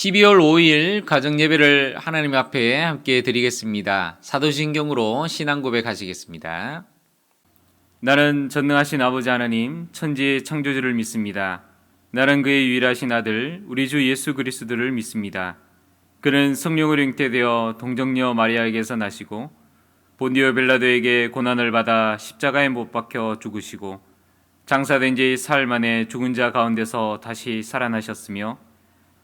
12월 5일 가정 예배를 하나님 앞에 함께 드리겠습니다. 사도신경으로 신앙 고백하시겠습니다. 나는 전능하신 아버지 하나님 천지의 창조주를 믿습니다. 나는 그의 유일하신 아들 우리 주 예수 그리스도를 믿습니다. 그는 성령으로 잉태되어 동정녀 마리아에게서 나시고 본디오 벨라도에게 고난을 받아 십자가에 못 박혀 죽으시고 장사된 지 사흘 만에 죽은 자 가운데서 다시 살아나셨으며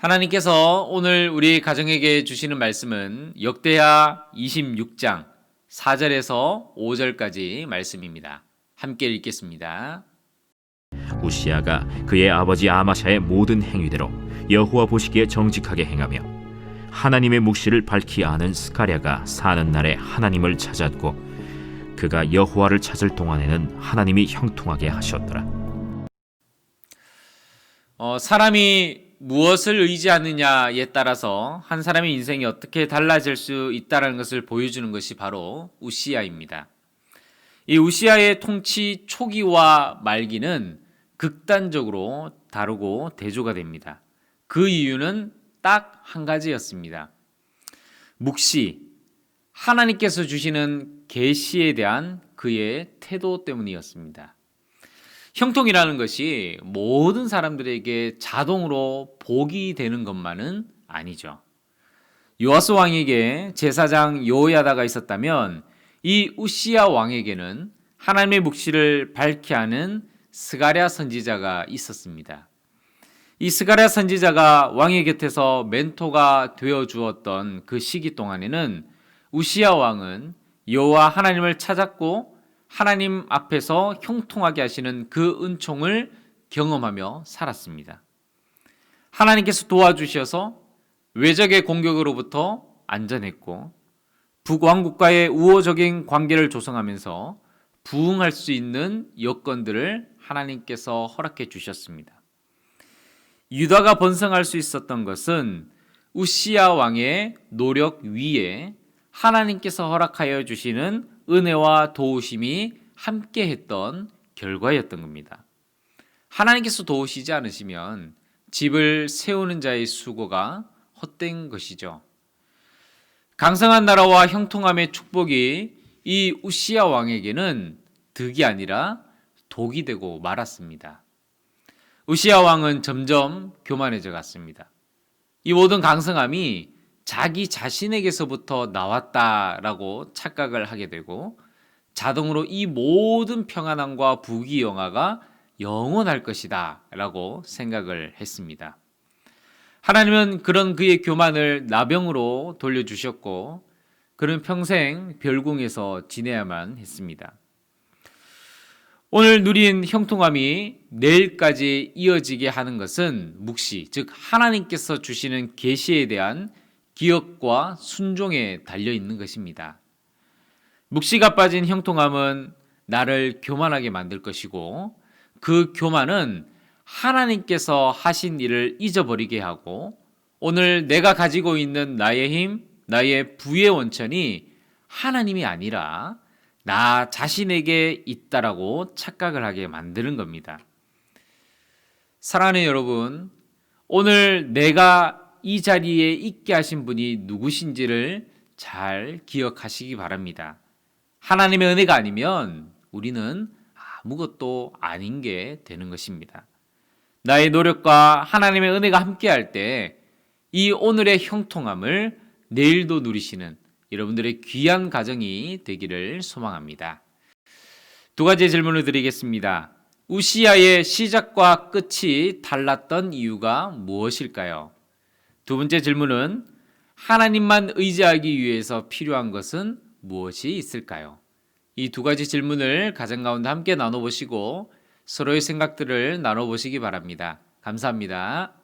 하나님께서 오늘 우리 가정에게 주시는 말씀은 역대하 26장 4절에서 5절까지 말씀입니다. 함께 읽겠습니다. 우시아가 그의 아버지 아마샤의 모든 행위대로 여호와 보시기에 정직하게 행하며 하나님의 묵시를 밝히 아는 스가랴가 사는 날에 하나님을 찾았고 그가 여호와를 찾을 동안에는 하나님이 형통하게 하셨더라. 어, 사람이 무엇을 의지하느냐에 따라서 한 사람의 인생이 어떻게 달라질 수 있다는 것을 보여주는 것이 바로 우시아입니다. 이 우시아의 통치 초기와 말기는 극단적으로 다르고 대조가 됩니다. 그 이유는 딱 한 가지였습니다. 묵시, 하나님께서 주시는 계시에 대한 그의 태도 때문이었습니다. 형통이라는 것이 모든 사람들에게 자동으로 복이 되는 것만은 아니죠. 요아스 왕에게 제사장 요야다가 있었다면 이 우시야 왕에게는 하나님의 묵시를 밝히 하는 스가랴 선지자가 있었습니다. 이 스가랴 선지자가 왕의 곁에서 멘토가 되어 주었던 그 시기 동안에는 우시야 왕은 여호와 하나님을 찾았고 하나님 앞에서 형통하게 하시는 그 은총을 경험하며 살았습니다. 하나님께서 도와주셔서 외적의 공격으로부터 안전했고 북왕국과의 우호적인 관계를 조성하면서 부응할 수 있는 여건들을 하나님께서 허락해 주셨습니다. 유다가 번성할 수 있었던 것은 우시야 왕의 노력 위에 하나님께서 허락하여 주시는 은혜와 도우심이 함께 했던 결과였던 겁니다. 하나님께서 도우시지 않으시면 집을 세우는 자의 수고가 헛된 것이죠. 강성한 나라와 형통함의 축복이 이 우시야 왕에게는 득이 아니라 독이 되고 말았습니다. 우시야 왕은 점점 교만해져 갔습니다. 이 모든 강성함이 자기 자신에게서부터 나왔다라고 착각을 하게 되고 자동으로 이 모든 평안함과 부귀영화가 영원할 것이다라고 생각을 했습니다. 하나님은 그런 그의 교만을 나병으로 돌려주셨고 그는 평생 별궁에서 지내야만 했습니다. 오늘 누린 형통함이 내일까지 이어지게 하는 것은 묵시, 즉 하나님께서 주시는 계시에 대한 기억과 순종에 달려 있는 것입니다. 묵시가 빠진 형통함은 나를 교만하게 만들 것이고 그 교만은 하나님께서 하신 일을 잊어버리게 하고 오늘 내가 가지고 있는 나의 힘, 나의 부의 원천이 하나님이 아니라 나 자신에게 있다라고 착각을 하게 만드는 겁니다. 사랑하는 여러분, 오늘 내가 이 자리에 있게 하신 분이 누구신지를 잘 기억하시기 바랍니다. 하나님의 은혜가 아니면 우리는 아무것도 아닌 게 되는 것입니다. 나의 노력과 하나님의 은혜가 함께할 때 이 오늘의 형통함을 내일도 누리시는 여러분들의 귀한 가정이 되기를 소망합니다. 두 가지 질문을 드리겠습니다. 우시아의 시작과 끝이 달랐던 이유가 무엇일까요? 두 번째 질문은 하나님만 의지하기 위해서 필요한 것은 무엇이 있을까요? 이 두 가지 질문을 가정 가운데 함께 나눠보시고 서로의 생각들을 나눠보시기 바랍니다. 감사합니다.